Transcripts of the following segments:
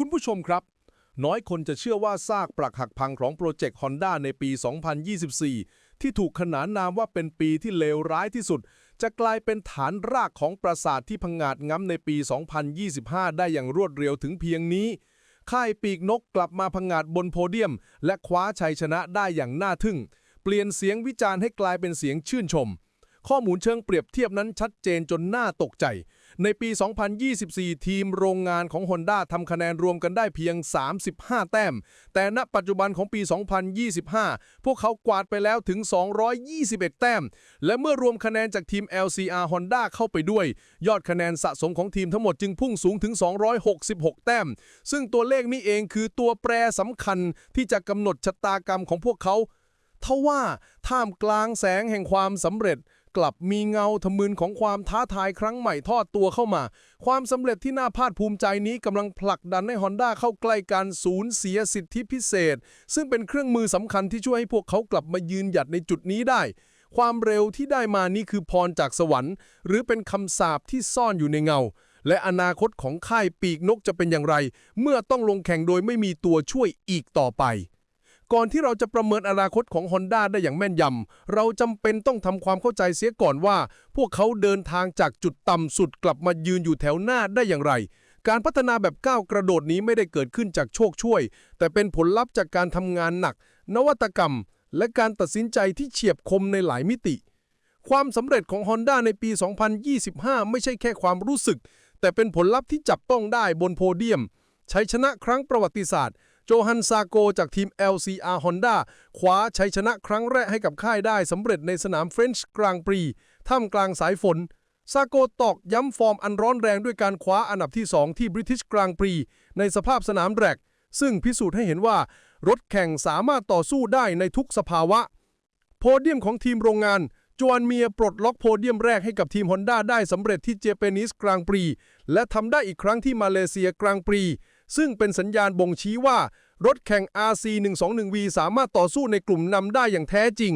คุณผู้ชมครับ น้อยคนจะเชื่อว่าซากปรักหักพังของโปรเจกต์ฮอนด้าในปี 2024 ที่ถูกขนานนามว่าเป็นปีที่เลวร้ายที่สุด จะกลายเป็นฐานรากของปราสาทที่พังงาดง้ำในปี 2025 ได้อย่างรวดเร็วถึงเพียงนี้ ค่ายปีกนกกลับมาพังงาดบนโพเดียม และคว้าชัยชนะได้อย่างน่าทึ่ง เปลี่ยนเสียงวิจารณ์ให้กลายเป็นเสียงชื่นชม ข้อมูลเชิงเปรียบเทียบนั้นชัดเจนจนน่าตกใจ ในปี 2024 ทีมโรงงานของ Honda ทำคะแนนรวมกันได้เพียง 35 แต้ม แต่ณปัจจุบันของปี 2025 พวกเขากวาดไปแล้วถึง 221 แต้ม และเมื่อรวมคะแนนจากทีม LCR Honda เข้าไปด้วย ยอดคะแนนสะสมของทีมทั้งหมดจึงพุ่งสูงถึง 266 แต้ม ซึ่งตัวเลขนี้เองคือตัวแปรสำคัญที่จะกำหนดชะตากรรมของพวกเขาทว่าท่ามกลางแสงแห่งความสำเร็จ กลับมีเงาทะมึนของความท้าทายครั้งใหม่ทอดตัวเข้ามา ความสำเร็จที่น่าภาคภูมิใจนี้กำลังผลักดันให้ Honda เข้าใกล้การสูญเสียสิทธิพิเศษ ซึ่งเป็นเครื่องมือสำคัญที่ช่วยให้พวกเขากลับมายืนหยัดในจุดนี้ได้ ความเร็วที่ได้มานี่คือพรจากสวรรค์ หรือเป็นคำสาปที่ซ่อนอยู่ในเงาและอนาคตของค่ายปีกนกจะเป็นอย่างไร เมื่อต้องลงแข่งโดยไม่มีตัวช่วยอีกต่อไป ก่อนที่เราจะประเมินอนาคตของ Honda ได้อย่างแม่นยำ เราจำเป็นต้องทำความเข้าใจเสียก่อนว่า พวกเขาเดินทางจากจุดต่ำสุดกลับมายืนอยู่แถวหน้าได้อย่างไร การพัฒนาแบบก้าวกระโดดนี้ไม่ได้เกิดขึ้นจากโชคช่วย แต่เป็นผลลัพธ์จากการทำงานหนัก นวัตกรรม และการตัดสินใจที่เฉียบคมในหลายมิติ ความสำเร็จของ Honda ในปี 2025 ไม่ใช่แค่ความรู้สึก แต่เป็นผลลัพธ์ที่จับต้องได้บนโพเดียมชัยชนะครั้งประวัติศาสตร์ โจฮันซาโกจากทีม LCR Honda คว้าชัยชนะครั้งแรกให้กับค่ายได้สำเร็จในสนามเฟรนช์กลางปรีท่ามกลางสายฝน ซาโกตอกย้ำฟอร์มอันร้อนแรงด้วยการคว้าอันดับที่ 2 ที่บริทิชกลางปรีในสภาพสนามแรก ซึ่งพิสูจน์ให้เห็นว่า รถแข่งสามารถต่อสู้ได้ในทุกสภาวะ โพเดียมของทีมโรงงานจวนเมียปลดล็อกโพเดียมแรกให้กับทีมฮอนด้าได้สำเร็จที่เจเปนิสกลางปรี และทำได้อีกครั้งที่มาเลเซียกลางปรี ซึ่งเป็นสัญญาณบ่งชี้ว่า รถแข่ง RC121V สามารถต่อสู้ในกลุ่มนำได้อย่างแท้จริง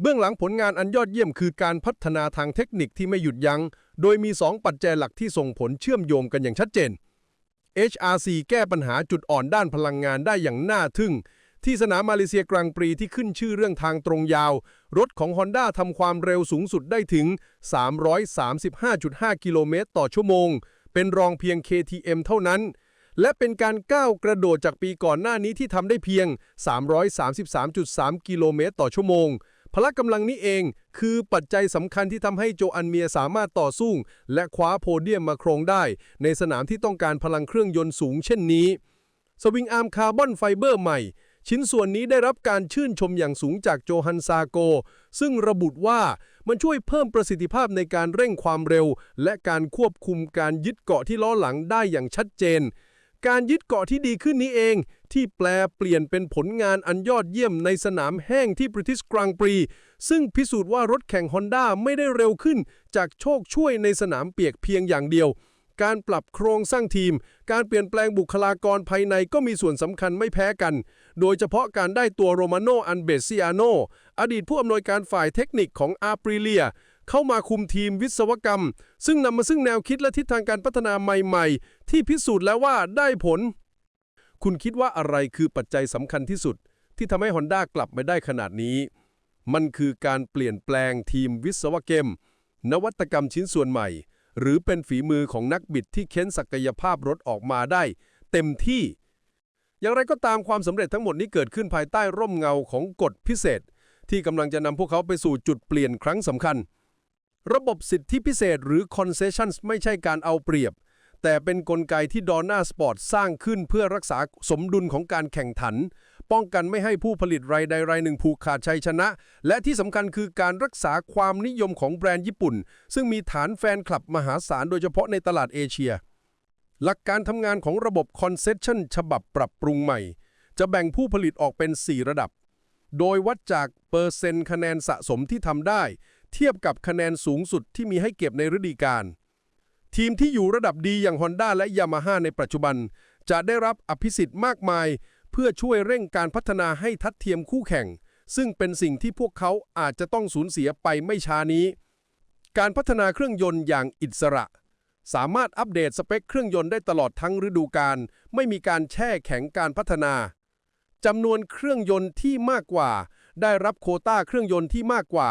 เบื้องหลังผลงานอันยอดเยี่ยมคือการพัฒนาทางเทคนิคที่ไม่หยุดยัง้ง โดยมี 2 ปัจจัยหลักที่ส่งผลเชื่อมโยงกันอย่างชัดเจน HRC แก้ปัญหาจุดอ่อนด้านพลังงานได้อย่างน่าทึ่ง ที่สนามมาเลเซียกลางปรีที่ขึ้นชื่อเรื่องทางตรงยาว รถของ Honda ทำความเร็วสูงสุดได้ถึง 335.5 กิโลเมตรต่อชั่วโมง เป็นรองเพียง KTM เท่านั้น และเป็นการก้าวกระโดดจากปีก่อนหน้านี้ที่ทำได้เพียง 333.3 กิโลเมตรต่อชั่วโมง พละกำลังนี้เองคือปัจจัยสำคัญที่ทำให้โจอันเมียสามารถต่อสู้ และคว้าโพเดียมมาครองได้ ในสนามที่ต้องการพลังเครื่องยนต์สูงเช่นนี้ สวิงอาร์มคาร์บอนไฟเบอร์ใหม่ ชิ้นส่วนนี้ได้รับการชื่นชมอย่างสูงจากโจฮันซาโก ซึ่งระบุว่ามันช่วยเพิ่มประสิทธิภาพในการเร่งความเร็ว และการควบคุมการยึดเกาะที่ล้อหลังได้อย่างชัดเจน การยึดเกาะที่ดีขึ้นนี้เอง ที่แปลเปลี่ยนเป็นผลงานอันยอดเยี่ยมในสนามแห้งที่บริทิชกรังปรี ซึ่งพิสูจน์ว่ารถแข่งฮอนด้าไม่ได้เร็วขึ้น จากโชคช่วยในสนามเปียกเพียงอย่างเดียว การปรับโครงสร้างทีม การเปลี่ยนแปลงบุคลากรภายในก็มีส่วนสำคัญไม่แพ้กัน โดยเฉพาะการได้ตัวโรมาโนอันเบซิอาโนอดีตผู้อำนวยการฝ่ายเทคนิคของอาปริเลีย เข้ามาคุมทีมวิศวกรรม ซึ่งนำมาซึ่งแนวคิดและทิศทางการพัฒนาใหม่ๆ ที่พิสูจน์แล้วว่าได้ผล คุณคิดว่าอะไรคือปัจจัยสำคัญที่สุด ที่ทำให้ Honda กลับมาได้ขนาดนี้ มันคือการเปลี่ยนแปลงทีมวิศวกรรม นวัตกรรมชิ้นส่วนใหม่ หรือเป็นฝีมือของนักบิดที่เค้นศักยภาพรถออกมาได้ เต็มที่ อย่างไรก็ตามความสำเร็จทั้งหมดนี้เกิดขึ้นภายใต้ร่มเงาของกฎพิเศษที่กำลังจะนำพวกเขาไปสู่จุดเปลี่ยนครั้งสำคัญ ระบบสิทธิพิเศษหรือ concessions ไม่ใช่การเอาเปรียบ แต่เป็นนกลไกที่ดอน่าสปอร์ตสร้างขึ้นเพื่อรักษาสมดุลของการแข่งขัน ป้องกันไม่ให้ผู้ผลิตรายใดรายหนึ่งผูกขาดชัยชนะ และที่สำคัญคือการรักษาความนิยมของแบรนด์ญี่ปุ่น ซึ่งมีฐานแฟนคลับมหาศาลโดยเฉพาะในตลาดเอเชีย หลักการทำงานของระบบ concession ฉบับปรับปรุงใหม่ จะแบ่งผู้ผลิตออกเป็น 4 ระดับ โดยวัดจากเปอร์เซ็นต์คะแนนสะสมที่ทำได้ เทียบกับคะแนนสูงสุดที่มีให้เก็บในฤดูกาลทีมที่อยู่ระดับดีอย่าง Honda และ Yamaha ในปัจจุบัน จะได้รับอภิสิทธิ์มากมาย เพื่อช่วยเร่งการพัฒนาให้ทัดเทียมคู่แข่ง ซึ่งเป็นสิ่งที่พวกเขาอาจจะต้องสูญเสียไปไม่ช้านี้ การพัฒนาเครื่องยนต์อย่างอิสระ สามารถอัปเดตสเปคเครื่องยนต์ได้ตลอดทั้งฤดูกาลไม่มีการแช่แข็งการพัฒนาจำนวนเครื่องยนต์ที่มากกว่า ได้รับโคต้าเครื่องยนต์ที่มากกว่า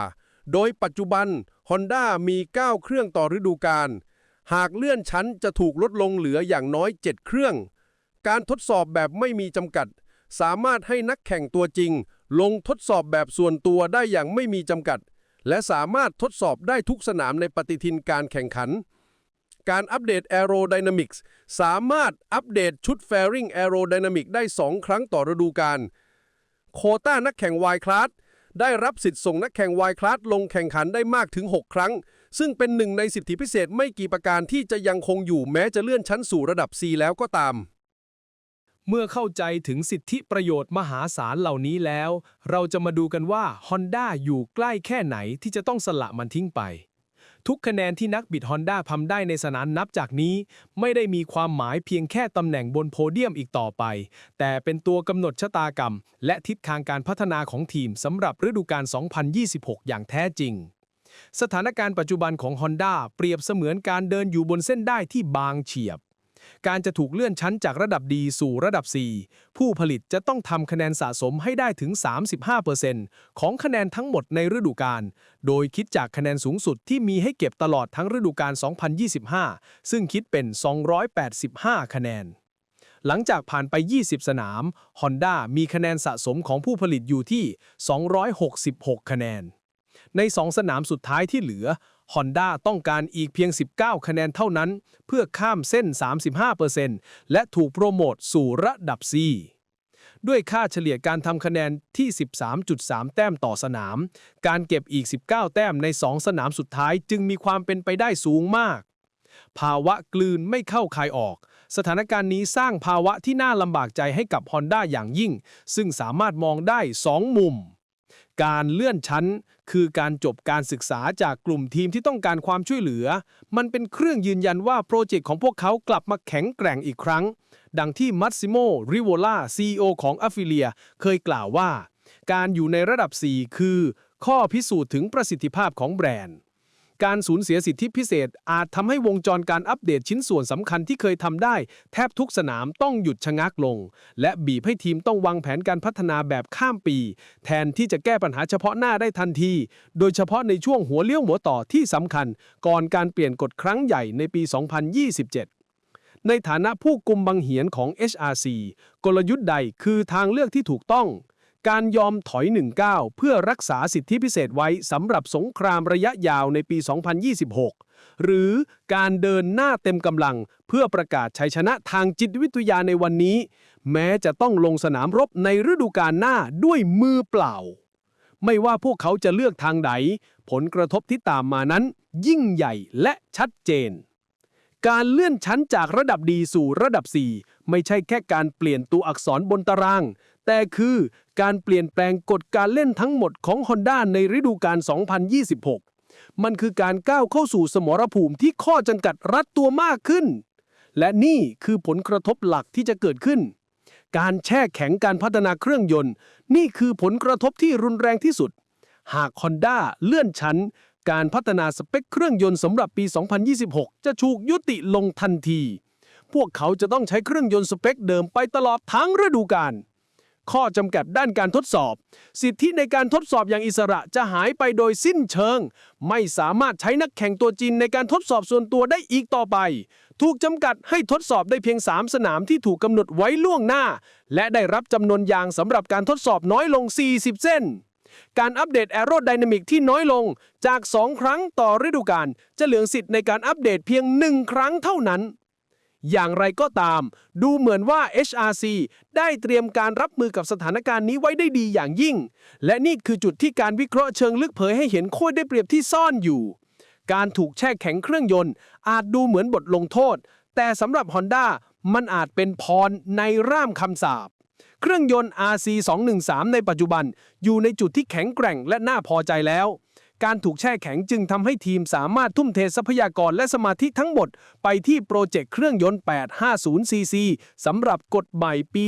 โดยปัจจุบัน Honda มี 9 เครื่องต่อฤดูกาล หากเลื่อนชั้นจะถูกลดลงเหลืออย่างน้อย 7 เครื่อง การทดสอบแบบไม่มีจำกัด สามารถให้นักแข่งตัวจริง ลงทดสอบแบบส่วนตัวได้อย่างไม่มีจำกัด และสามารถทดสอบได้ทุกสนามในปฏิทินการแข่งขัน การอัปเดต Aerodynamics สามารถอัปเดตชุด Fairing Aerodynamic ได้ 2 ครั้งต่อฤดูกาลโคต้านักแข่ง Y Class ได้รับสิทธิ์ส่งนักแข่งวายคลาสลงแข่งขันได้มากถึง 6 ครั้ง ซึ่งเป็นหนึ่งในสิทธิพิเศษไม่กี่ประการที่จะยังคงอยู่แม้จะเลื่อนชั้นสู่ระดับ C แล้วก็ตาม เมื่อเข้าใจถึงสิทธิประโยชน์มหาศาลเหล่านี้แล้ว เราจะมาดูกันว่า Honda อยู่ใกล้แค่ไหนที่จะต้องสละมันทิ้งไป ทุกคะแนนที่นักบิดฮอนด้าทำได้ในสนามนับจากนี้ ไม่ได้มีความหมายเพียงแค่ตำแหน่งบนโพเดียมอีกต่อไป แต่เป็นตัวกำหนดชะตากรรม และทิศทางการพัฒนาของทีมสำหรับฤดูกาล 2026 อย่างแท้จริง สถานการณ์ปัจจุบันของ Honda เปรียบเสมือนการเดินอยู่บนเส้นได้ที่บางเฉียบ การจะถูกเลื่อนชั้นจากระดับดีสู่ระดับ 4 ผู้ผลิตจะต้องทำคะแนนสะสมให้ได้ถึง 35%ของคะแนนทั้งหมดในฤดูกาล โดยคิดจากคะแนนสูงสุดที่มีให้เก็บตลอดทั้งฤดูกาล 2025 ซึ่งคิดเป็น 285 คะแนนหลังจากผ่านไป 20 สนาม Honda มีคะแนนสะสมของผู้ผลิตอยู่ที่ 266 คะแนน ใน 2 สนามสุดท้ายที่เหลือ Honda ต้องการอีกเพียง 19 คะแนนเท่านั้น เพื่อข้ามเส้น 35%และถูกโปรโมทสู่ระดับ C ด้วยค่าเฉลี่ยการทำคะแนนที่ 13.3 แต้มต่อสนาม การเก็บอีก 19 แต้มใน 2 สนามสุดท้ายจึงมีความเป็นไปได้สูงมาก ภาวะกลืนไม่เข้าคายออก สถานการณ์นี้สร้างภาวะที่น่าลำบากใจให้กับ Honda อย่างยิ่ง ซึ่งสามารถมองได้ 2 มุม การเลื่อนชั้น คือการจบการศึกษาจากกลุ่มทีมที่ต้องการความช่วยเหลือ มันเป็นเครื่องยืนยันว่าโปรเจกต์ของพวกเขากลับมาแข็งแกร่งอีกครั้ง ดังที่มัตซิโม ริโวล่า CEO ของอ f ฟิเลีย เคยกล่าวว่า การอยู่ในระดับ 4 คือ ข้อพิสูจน์ถึงประสิทธิภาพของแบรนด์ การสูญเสียสิทธิพิเศษ อาจทำให้วงจรการอัปเดตชิ้นส่วนสำคัญที่เคยทำได้ แทบทุกสนามต้องหยุดชะงักลง และบีบให้ทีมต้องวางแผนการพัฒนาแบบข้ามปี แทนที่จะแก้ปัญหาเฉพาะหน้าได้ทันที โดยเฉพาะในช่วงหัวเลี้ยวหัวต่อที่สำคัญ ก่อนการเปลี่ยนกฎครั้งใหญ่ในปี 2027ในฐานะผู้กุมบังเหียนของ HRC กลยุทธ์ใดคือทางเลือกที่ถูกต้อง การยอมถอยหนึ่งก้าเพื่อรักษาสิทธิพิเศษไว้สำหรับสงครามระยะยาวในปี 2026 หรือการเดินหน้าเต็มกำลัง เพื่อประกาศชัยชนะทางจิตวิทยาในวันนี้ แม้จะต้องลงสนามรบในฤดูกาลหน้าด้วยมือเปล่า ไม่ว่าพวกเขาจะเลือกทางใด ผลกระทบที่ตามมานั้น ยิ่งใหญ่และชัดเจน การเลื่อนชั้นจากระดับดีสู่ระดับ 4 ไม่ใช่แค่การเปลี่ยนตัวอักษรบนตาราง แต่คือ การเปลี่ยนแปลงกฎการเล่นทั้งหมดของ Honda ในฤดูกาล 2026 มันคือการก้าวเข้าสู่สมรภูมิที่ข้อจำกัดรัดตัวมากขึ้น และนี่คือผลกระทบหลักที่จะเกิดขึ้น การแช่แข็งการพัฒนาเครื่องยนต์ นี่คือผลกระทบที่รุนแรงที่สุด หาก Honda เลื่อนชั้น การพัฒนาสเปคเครื่องยนต์สำหรับปี 2026 จะถูกยุติลงทันที พวกเขาจะต้องใช้เครื่องยนต์สเปคเดิมไปตลอดทั้งฤดูกาล ข้อจำกัดด้านการทดสอบ สิทธิในการทดสอบอย่างอิสระจะหายไปโดยสิ้นเชิง ไม่สามารถใช้นักแข่งตัวจริงในการทดสอบส่วนตัวได้อีกต่อไป ถูกจำกัดให้ทดสอบได้เพียง 3 สนามที่ถูกกำหนดไว้ล่วงหน้า และได้รับจำนวนยางสำหรับการทดสอบน้อยลง 40 เส้นการอัปเดต Aerodynamic ที่น้อยลงจาก 2 ครั้งต่อฤดูกาลจะเหลือสิทธิ์ในการอัปเดตเพียง 1 ครั้งเท่านั้น อย่างไรก็ตาม ดูเหมือนว่า HRC ได้เตรียมการรับมือกับสถานการณ์นี้ไว้ได้ดีอย่างยิ่ง และนี่คือจุดที่การวิเคราะห์เชิงลึกเผยให้เห็นโค้ดได้เปรียบที่ซ่อนอยู่ การถูกแช่แข็งเครื่องยนต์ อาจดูเหมือนบทลงโทษ แต่สำหรับ Honda มันอาจเป็นพรในร่ามคำสาปเครื่องยนต์ RC 213 ในปัจจุบัน อยู่ในจุดที่แข็งแกร่งและน่าพอใจแล้ว การถูกแช่แข็งจึงทำให้ทีมสามารถทุ่มเททรัพยากรและสมาธิทั้งหมด ไปที่โปรเจกต์เครื่องยนต์ 850cc สำหรับกฎใหม่ปี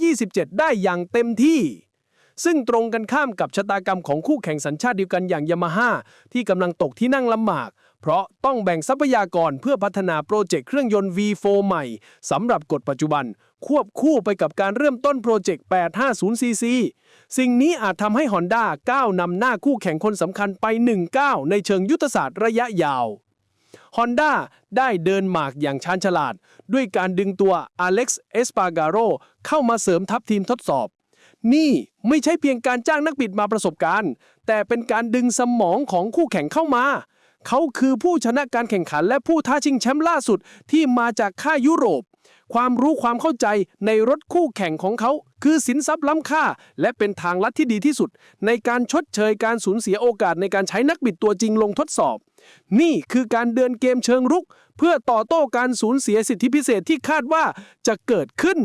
2027 ได้อย่างเต็มที่ซึ่งตรงกันข้ามกับชะตากรรมของคู่แข่งสัญชาติเดียวกันอย่างยามาฮ่าที่กำลังตกที่นั่งลำบาก เพราะต้องแบ่งทรัพยากรเพื่อพัฒนาโปรเจกต์เครื่องยนต์ V4 ใหม่สำหรับกฎปัจจุบัน ควบคู่ไปกับการเริ่มต้นโปรเจกต์ 850cc สิ่งนี้อาจทำให้ Honda ก้าวนำหน้าคู่แข่งคนสำคัญไป1ก้าวในเชิงยุทธศาสตร์ระยะยาว Honda ได้เดินหมากอย่างชาญฉลาด ด้วยการดึงตัว Alex Espargaro เข้ามาเสริมทัพทีมทดสอบ นี่ไม่ใช่เพียงการจ้างนักบิดมาประสบการณ์ แต่เป็นการดึงสมองของคู่แข่งเข้ามา เขาคือผู้ชนะการแข่งขันและผู้ท้าชิงแชมป์ล่าสุดที่มาจากค่ายยุโรป ความรู้ความเข้าใจในรถคู่แข่งของเขา คือสินทรัพย์ล้ำค่า และเป็นทางลัดที่ดีที่สุด ในการชดเชยการสูญเสียโอกาสในการใช้นักบิดตัวจริงลงทดสอบ นี่คือการเดินเกมเชิงรุก เพื่อต่อโต้การสูญเสียสิทธิพิเศษที่คาดว่าจะเกิดขึ้น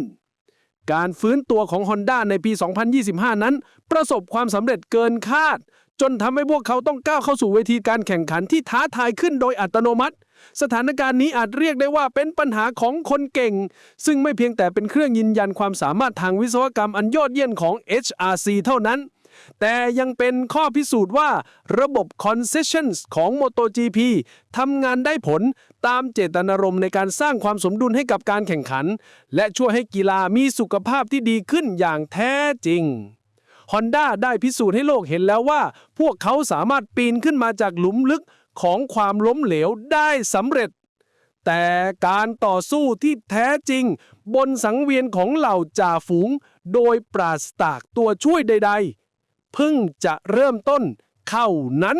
การฟื้นตัวของ Honda ในปี 2025 นั้น ประสบความสำเร็จเกินคาด จนทำให้พวกเขาต้องก้าวเข้าสู่เวทีการแข่งขันที่ท้าทายขึ้นโดยอัตโนมัติ สถานการณ์นี้อาจเรียกได้ว่าเป็นปัญหาของคนเก่ง ซึ่งไม่เพียงแต่เป็นเครื่องยืนยันความสามารถทางวิศวกรรมอันยอดเยี่ยมของ HRC เท่านั้น แต่ยังเป็นข้อพิสูจน์ว่าระบบ concessions ของ MotoGP ทำงานได้ผลตามเจตนารมณ์ในการสร้างความสมดุลให้กับการแข่งขัน และช่วยให้กีฬามีสุขภาพที่ดีขึ้นอย่างแท้จริง Honda ได้พิสูจน์ให้โลกเห็นแล้วว่า พวกเขาสามารถปีนขึ้นมาจากหลุมลึกของความล้มเหลวได้สำเร็จ แต่การต่อสู้ที่แท้จริง บนสังเวียนของเหล่าจ่าฝูง โดยปราศจากตัวช่วยใด ๆ เพิ่งจะเริ่มต้นเข้านั้น